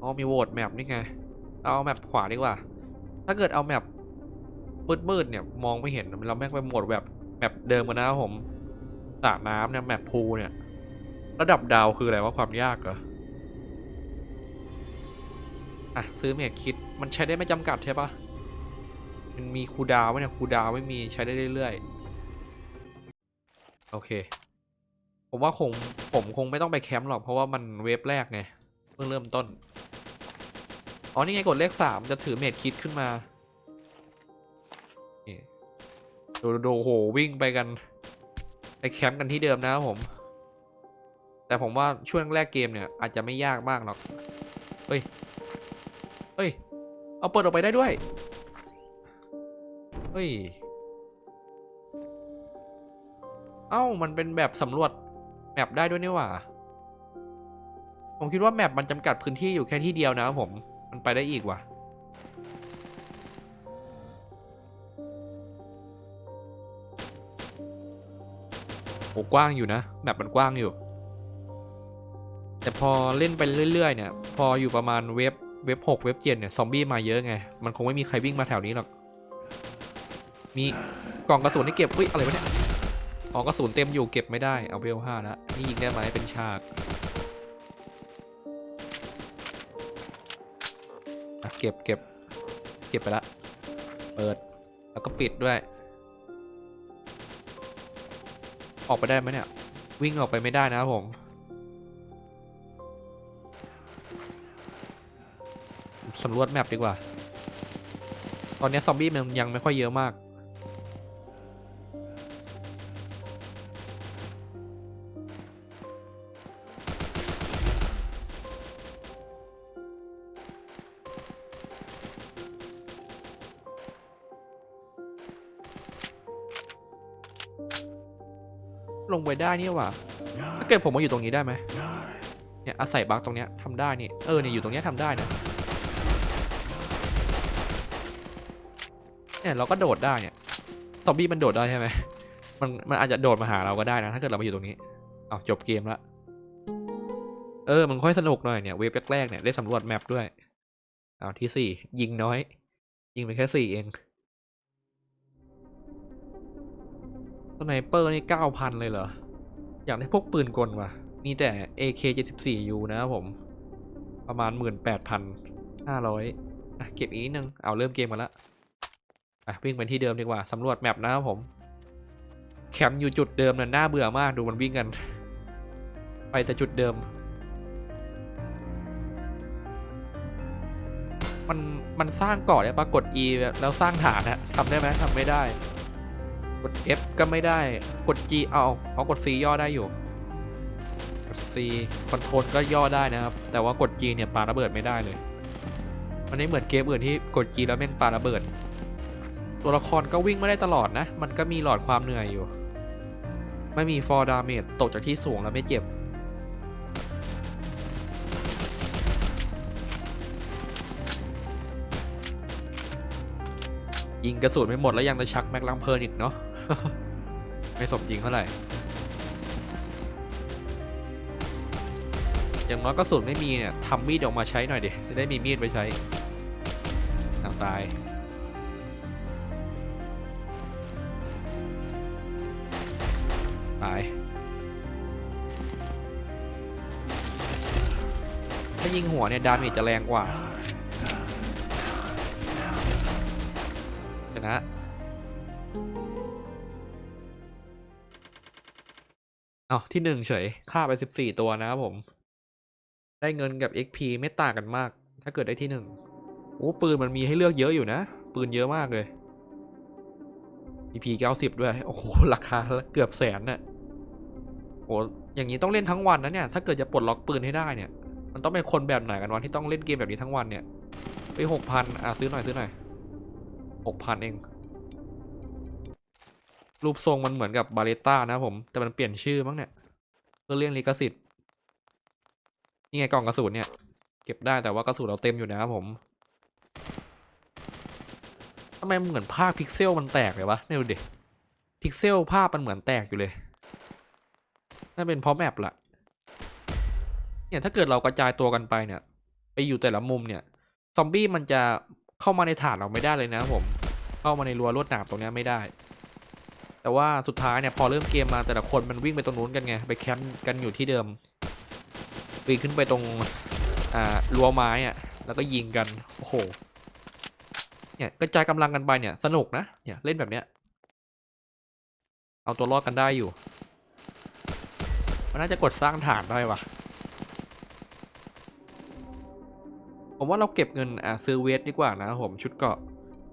อ๋อมีโหวตแมปนี่ไงเอาแมปขวาดีกว่า ถ้าเกิดเอาแมปมืดๆเนี่ยมองไม่เห็นเราแม่งไปหมดแบบแมปเดิมกันนะครับผมสระน้ำเนี่ยแมปพูเนี่ย ระดับดาวคืออะไรว่าความยากเหรออะซื้อเมดคิดมันใช้ได้ไม่จำกัดใช่ปะมันมีคูดาวไหมเนี่ยคูดาวไม่มีใช้ได้เรื่อยๆโอเค ผมว่าคงผมคงไม่ต้องไปแคมป์หรอกเพราะว่ามันเวฟแรกไงเพิ่งเริ่มต้น อ๋อนี่ไงกดเลขสามจะถือเมดคิดขึ้นมาดูดูโหวิ่งไปกันไปแคมป์กันที่เดิมนะครับผม แต่ผมว่าช่วงแรกเกมเนี่ย อาจจะไม่ยากมากหรอกเฮ้ยเฮ้ย เอาเปิดออกไปได้ด้วย เฮ้ย เอ้ามันเป็นแบบสำรวจแมปได้ด้วยนี่หว่า ผมคิดว่าแมปมันจำกัดพื้นที่อยู่แค่ที่เดียวนะครับผม มันไปได้อีกว่ะ โอ้กว้างอยู่นะแมปมันกว้างอยู่ แต่พอเล่นไปเรื่อย ๆ เนี่ย พออยู่ประมาณเว็บเว็บหกเว็บเจ็ดเนี่ย ซอมบี้มาเยอะไง มันคงไม่มีใครวิ่งมาแถวนี้หรอก มีกล่องกระสุนให้เก็บอุ้ยอะไรวะเนี่ยอ๋อกระสุนเต็มอยู่เก็บไม่ได้ เอาเวลห้าแล้วนี่ยิงได้ไหมเป็นฉาก เก็บเก็บเก็บไปละ เปิด แล้วก็ปิดด้วย ออกไปได้ไหมเนี่ย วิ่งออกไปไม่ได้นะครับผม สำรวจแมปดีกว่า ตอนนี้ซอมบี้มันยังไม่ค่อยเยอะมาก ไปได้นี่หว่าถ้าเกิดผมมาอยู่ตรงนี้ได้ไหมเนี่ยอาศัยบักตรงเนี้ยทำได้นี่เออเนี่ยอยู่ตรงเนี้ยทำได้นะเนี่ยเราก็โดดได้เนี่ยซอมบี้มันโดดได้ใช่ไหมมันมันอาจจะโดดมาหาเราก็ได้นะ ถ้าเกิดเรามาอยู่ตรงนี้อ้าวจบเกมละเออ มันค่อยสนุกหน่อยเนี่ยเวฟแรกๆเนี่ยได้สำรวจแมปด้วยอ้าวที่สี่ยิงน้อย ยิงไปแค่สี่เอง สไนเปอร์นี่เก้าพันเลยเหรอ อยากได้พวกปืนกลว่ะ มีแต่ AK 74U นะครับผม ประมาณหมื่นแปดพันห้าร้อยอะเก็บอีกนิดนึง เอาเริ่มเกมมาละอะวิ่งไปที่เดิมดีกว่าสำรวจแมปนะครับผม แคมป์อยู่จุดเดิมน่ะน่าเบื่อมากดูมันวิ่งกัน ไปแต่จุดเดิม มันมันสร้างเกาะได้ปะกด E แล้วสร้างฐานอะทำได้ไหมทำไม่ได้ กด F ก็ไม่ได้ กด G เอาเอากด C ย่อได้อยู่ กด C คอนโทรลก็ย่อได้นะครับ แต่ว่ากด G เนี่ยปาระเบิดไม่ได้เลย มันไม่เหมือนเกมอื่นที่กด G แล้วแม่งปาระเบิด ตัวละครก็วิ่งไม่ได้ตลอดนะ มันก็มีหลอดความเหนื่อยอยู่ ไม่มีฟอร์ดาเมจตกจากที่สูงแล้วไม่เจ็บ ยิงกระสุนไม่หมดแล้วยังจะชักแม็กลัมเพลินอีกเนาะไม่สมจริงเท่าไหร่อย่างน้อยกระสุนไม่มีเนี่ยทำมีดออกมาใช้หน่อยดิจะได้มีมีดไปใช้เอาตายตายถ้ายิงหัวเนี่ยดาเมจจะแรงกว่า นะเอาที่หนึ่งเฉยฆ่าไปสิบสี่ตัวนะครับผม ได้เงินกับ XP ไม่ต่างกันมาก ถ้าเกิดได้ที่หนึ่งโอ้ปืนมันมีให้เลือกเยอะอยู่นะ ปืนเยอะมากเลย EP เก้าสิบด้วย โอ้โห ราคาเกือบแสนน่ะโอ้อย่างนี้ต้องเล่นทั้งวันนะเนี่ย ถ้าเกิดจะปลดล็อกปืนให้ได้เนี่ย มันต้องเป็นคนแบบไหนกันวะที่ต้องเล่นเกมแบบนี้ทั้งวันเนี่ย ไปหกพันอะซื้อหน่อยซื้อหน่อย หกพันเอง รูปทรงมันเหมือนกับบาเลต้านะผม แต่มันเปลี่ยนชื่อมั้งเนี่ยเพื่อเลี่ยงลิขสิทธิ์ นี่ไงกล่องกระสุนเนี่ย เก็บได้แต่ว่ากระสุนเราเต็มอยู่นะครับผมทำไมมันเหมือนภาพพิกเซลมันแตกเลยวะเนี่ยดูดิพิกเซลภาพมันเหมือนแตกอยู่เลยน่าเป็นเพราะแมปละเนี่ยถ้าเกิดเรากระจายตัวกันไปเนี่ย ไปอยู่แต่ละมุมเนี่ย ซอมบี้มันจะ เข้ามาในฐานเราไม่ได้เลยนะผม เข้ามาในรั้วลวดหนามตรงนี้ไม่ได้ แต่ว่าสุดท้ายเนี่ยพอเริ่มเกมมาแต่ละคนมันวิ่งไปตรงนู้นกันไงไปแคมป์กันอยู่ที่เดิมปีนขึ้นไปตรงอ่ารั้วไม้อะแล้วก็ยิงกันโอ้โหเนี่ยกระจายกำลังกันไปเนี่ยสนุกนะเนี่ยเล่นแบบเนี้ยเอาตัวรอดกันได้อยู่มันน่าจะกดสร้างฐานได้วะ ผมว่าเราเก็บเงินอ่าซื้อเวทดีกว่านะผมชุดเกาะ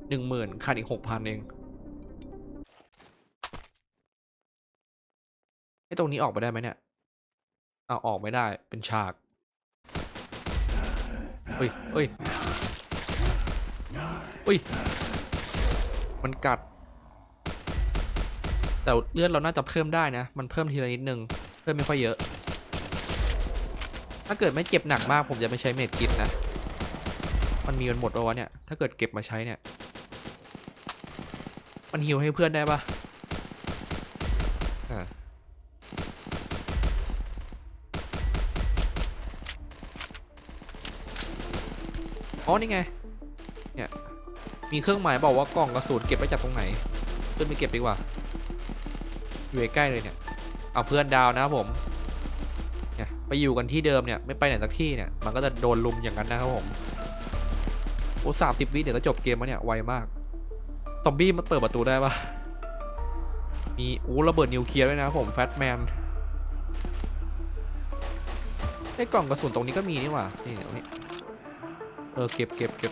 หนึ่งหมื่นคันอีกหกพันเองไอ้ตรงนี้ออกไปได้ไหมเนี่ยเอาออกไม่ได้เป็นฉากเฮ้ยเฮ้ยเฮ้ยมันกัด แต่เลือดเราน่าจะเพิ่มได้นะ มันเพิ่มทีละนิดนึง เพิ่มไม่ค่อยเยอะ ถ้าเกิดไม่เจ็บหนักมากผมจะไม่ใช้เมดกิฟนะ มันมีมันหมดแล้ววะเนี่ย ถ้าเกิดเก็บมาใช้เนี่ย มันฮิวให้เพื่อนได้ปะอ่าอ๋อนี่ไง เนี่ย มีเครื่องหมายบอกว่ากล่องกระสุนเก็บไว้จากตรงไหน ขึ้นไปเก็บดีกว่า อยู่ใกล้ๆเลยเนี่ย เอาเพื่อนดาวนะครับผม เนี่ย ไปอยู่กันที่เดิมเนี่ย ไม่ไปไหนสักที่เนี่ย มันก็จะโดนลุมอย่างนั้นนะครับผมโอ้สามสิบวิเดี๋ยวก็จบเกมแล้วเนี่ย ไวมาก ซอมบี้มันเปิดประตูได้ปะมีอู้ระเบิดนิวเคลียร์ด้วยนะผมแฟตแมนไอ้กล่องกระสุนตรงนี้ก็มีนี่หว่า นี่เดี๋ยวนี้ เออ เก็บเก็บเก็บ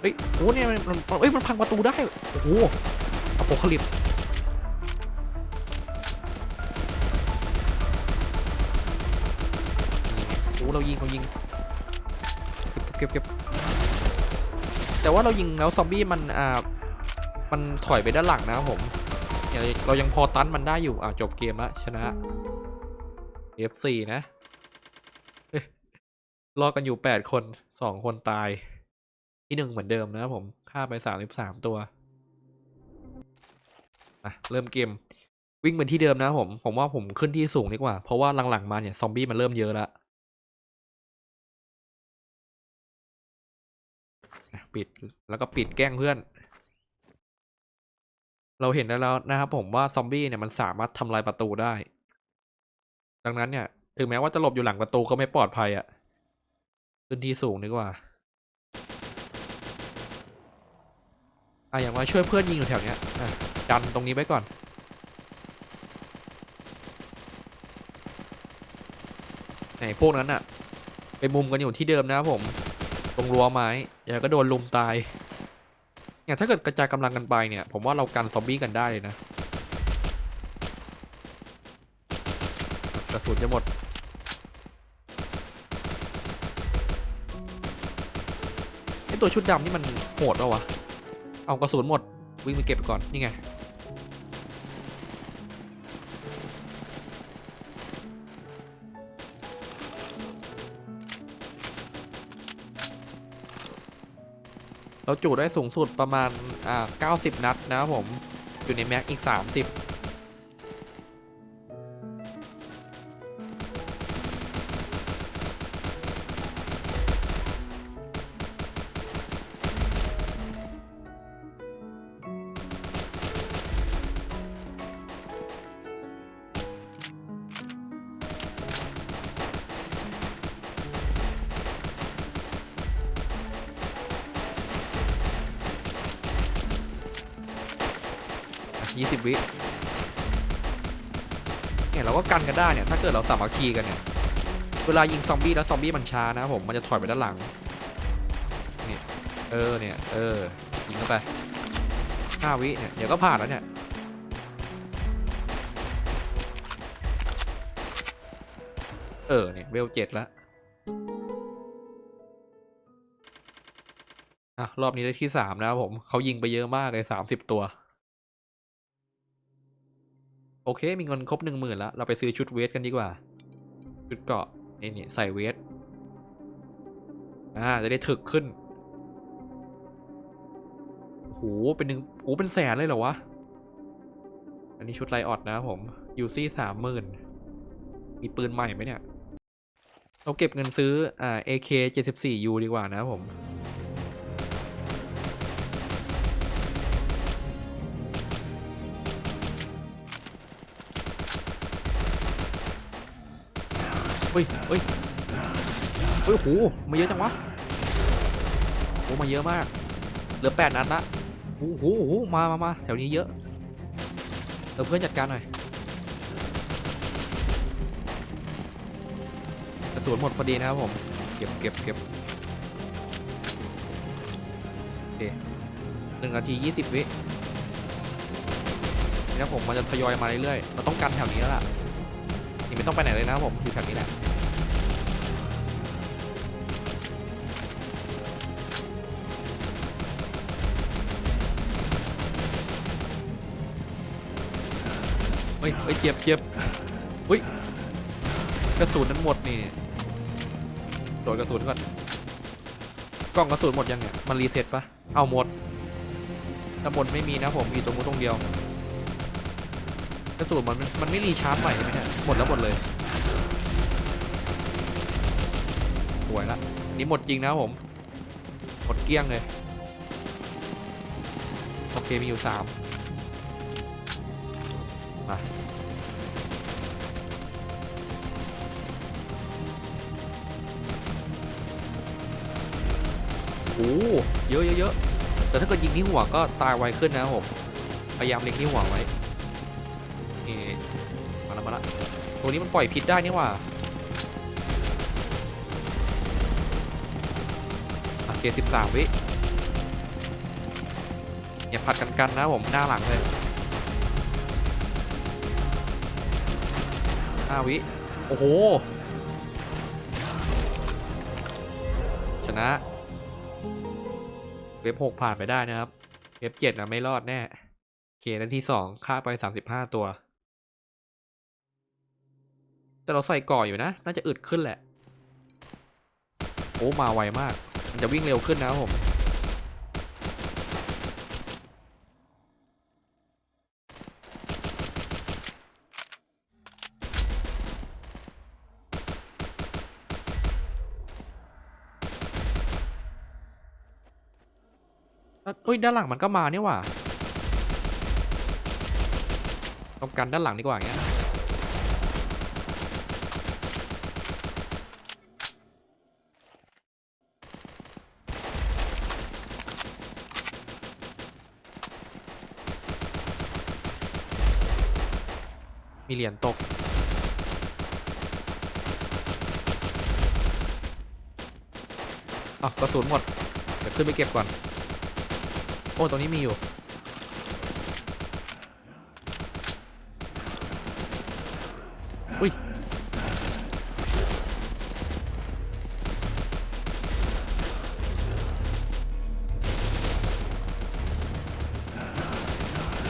เฮ้ยโอ้เนี่ยมันมันเอ้ย มันพังประตูได้ โอ้โหอโปคลิป อ้เรายิงเรายิงเก็บเก็บเก็บแต่ว่าเรายิงแล้วซอมบี้มันอ่ามันถอยไปด้านหลังนะครับผมเรายังพอตันมันได้อยู่อ่าจบเกมแล้วชนะ F4 นะรอดกันอยู่ 8 คน 2 คนตาย ที่หนึ่งเหมือนเดิมนะครับผมฆ่าไป 33 ตัวอะเริ่มเกม วิ่งเป็นที่เดิมนะผม ผมว่าผมขึ้นที่สูงดีกว่า เพราะว่าหลังๆมาเนี่ย ซอมบี้มันเริ่มเยอะแล้ว ปิดแล้วก็ปิดแกล้งเพื่อน เราเห็นได้แล้วนะครับผมว่าซอมบี้เนี่ยมันสามารถทำลายประตูได้ ดังนั้นเนี่ย ถึงแม้ว่าจะหลบอยู่หลังประตูก็ไม่ปลอดภัยอะ่ะขึ้นที่สูงดีกว่าอะอย่างมาช่วยเพื่อนยิงอยู่แถวเนี้ยดันตรงนี้ไว้ก่อน ไหนพวกนั้นอะไปมุมกันอยู่ที่เดิมนะครับผม ตรงรั้วไม้อย่าก็โดนลุมตายเนี่ยถ้าเกิดกระจายกำลังกันไปเนี่ย ผมว่าเรากันซอมบี้กันได้เลยนะกระสุนจะหมดไอตัวชุดดำนี่มันโหดปะวะ เอากระสุนหมดวิ่งไปเก็บก่อน นี่ไง เราจุได้สูงสุดประมาณอ่า90 นัดนะครับผมอยู่ในแม็กอีก 30 ยี่สิบวิเนี่ยเราก็กันกันได้เนี่ย ถ้าเกิดเราสามัคคีกันเนี่ย เวลายิงซอมบี้แล้วซอมบี้มันช้านะผมมันจะถอยไปด้านหลังเนี่ยเออเนี่ยเออยิงเข้าไปห้าวิเนี่ยเดี๋ยวก็ผ่านแล้วเนี่ยเออเนี่ยเวลเจ็ดล้วอะ รอบนี้ได้ที่สามนะครับผม เขายิงไปเยอะมากเลยสามสิบตัว โอเค มีเงินครบหนึ่งหมื่นแล้ว เราไปซื้อชุดเวทกันดีกว่า ชุดเกาะนี่นี่ใส่เวท อ่า จะได้ถึกขึ้นโหเป็นหนึ่งโอ้เป็นแสนเลยเหรอวะ อันนี้ชุดไลออดนะผมยูซี่สามหมื่นมีปืนใหม่ไหมเนี่ย เราเก็บเงินซื้ออ่า AK 74U ดีกว่านะผม เฮ้ยเฮ้ยเฮ้ยโอ้โหมาเยอะจังวะโอ้มาเยอะมาก เหลือแปดนัดละโอ้โหโอ้โหมามามาแถวนี้เยอะเออเพื่อนจัดการหน่อยกระสุนหมดพอดีนะครับผม เก็บเก็บเก็บโอเคหนึ่งนาทียี่สิบวินี่นะผมมันจะทยอยมาเรื่อยๆเราต้องกันแถวนี้แล้วล่ะ ไม่ต้องไปไหนเลยนะครับผมอยู่แถวนี้แหละเฮ้ยเฮ้ยเจ็บเจ็บเฮ้ยกระสุนนั้นหมดนี่โดนกระสุนก่อนกล่องกระสุนหมดยังเนี่ยมันรีเซ็ตปะเอาหมดถ้าหมดไม่มีนะผมมีตรงนู้นตรงเดียว กระสุนมันมันไม่รีชาร์จใหม่ใช่ไหมเนี่ยหมดแล้วหมดเลยสวยละนี่หมดจริงนะผมหมดเกลี้ยงเลยโอเคมีอยู่สามมาโอ้เยอะเยอะเยอะแต่ถ้าเกิดยิงที่หัวก็ตายไวขึ้นนะครับผม พยายามเล็งที่หัวไว้ นี่มาแล้วมาล้วตัวนี้มันปล่อยพิษได้นี่หว่าโอเคสิบสามวิอย่าผัดกันกันนะผมหน้าหลังเลยห้าวิ โอ้โห ชนะ เว็บหกผ่านไปได้นะครับ เว็บเจ็ดนะไม่รอดแน่ เคนันที่สองค่าไปสามสิบห้าตัว แต่เราใส่ก่ออยู่นะ น่าจะอึดขึ้นแหละ โอ้ มาไวมาก มันจะวิ่งเร็วขึ้นนะครับผมเอ้ย ด้านหลังมันก็มาเนี่ยว่ะต้องกันด้านหลังดีกว่างเงี้ย เหรียญตก อะกระสุนหมด เดี๋ยวขึ้นไปเก็บก่อน โอ้ตรงนี้มีอยู่ อุ้ย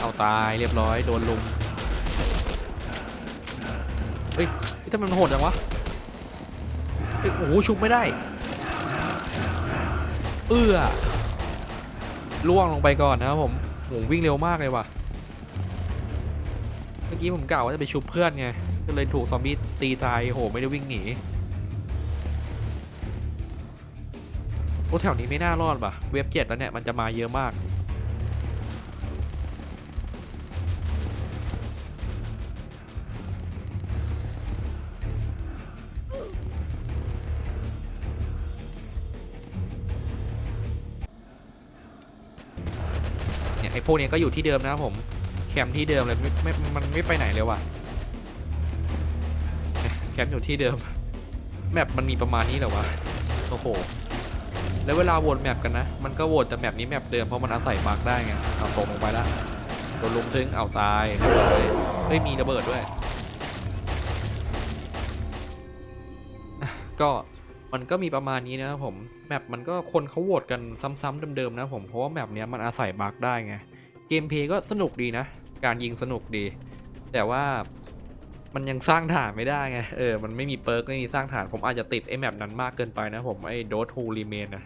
เอาตายเรียบร้อย โดนลุม เฮ้ยทำไมมันโหดจังวะเฮ้ยโอ้โหชุบไม่ได้ เอื้อล่วงลงไปก่อนนะครับผมโหวิ่งเร็วมากเลยว่ะ เมื่อกี้ผมกล่าวว่าจะไปชุบเพื่อนไง ก็เลยถูกซอมบี้ตีตายโหไม่ได้วิ่งหนีโอ้แถวนี้ไม่น่ารอดป่ะ เว็บเจ็ดแล้วเนี่ยมันจะมาเยอะมาก พวกนี้ก็อยู่ที่เดิมนะครับผมแคมป์ที่เดิมเลยไม่ไม่มันไม่ไปไหนเลยว่ะแคมป์อยู่ที่เดิมแมปมันมีประมาณนี้เหรอวะโอ้โหแล้วเวลาโหวตแมปกันนะ มันก็โหวตแต่แมปนี้แมปเดิมเพราะมันอาศัยบั๊กได้ไงเอาตกลงไปละโดนลุมถึงเอาตายเรียบร้อยเอ้ยมีระเบิดด้วยก็ มันก็มีประมาณนี้นะผมแมปมันก็คนเขาโหวตกันซ้ำๆเดิมๆนะผมเพราะว่าแมปเนี้ยมันอาศัยบั๊กได้ไงเกมเพย์ก็สนุกดีนะ การยิงสนุกดี แต่ว่ามันยังสร้างฐานไม่ได้ไงเออมันไม่มีเปิร์กไม่มีสร้างฐานผมอาจจะติดไอ้แมปนั้นมากเกินไปนะผมไอ้โดทูรีเมนนะ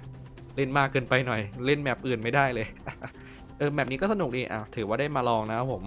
เล่นมากเกินไปหน่อย เล่นแมปอื่นไม่ได้เลยเออแมปนี้ก็สนุกดีอะถือว่าได้มาลองนะครับผม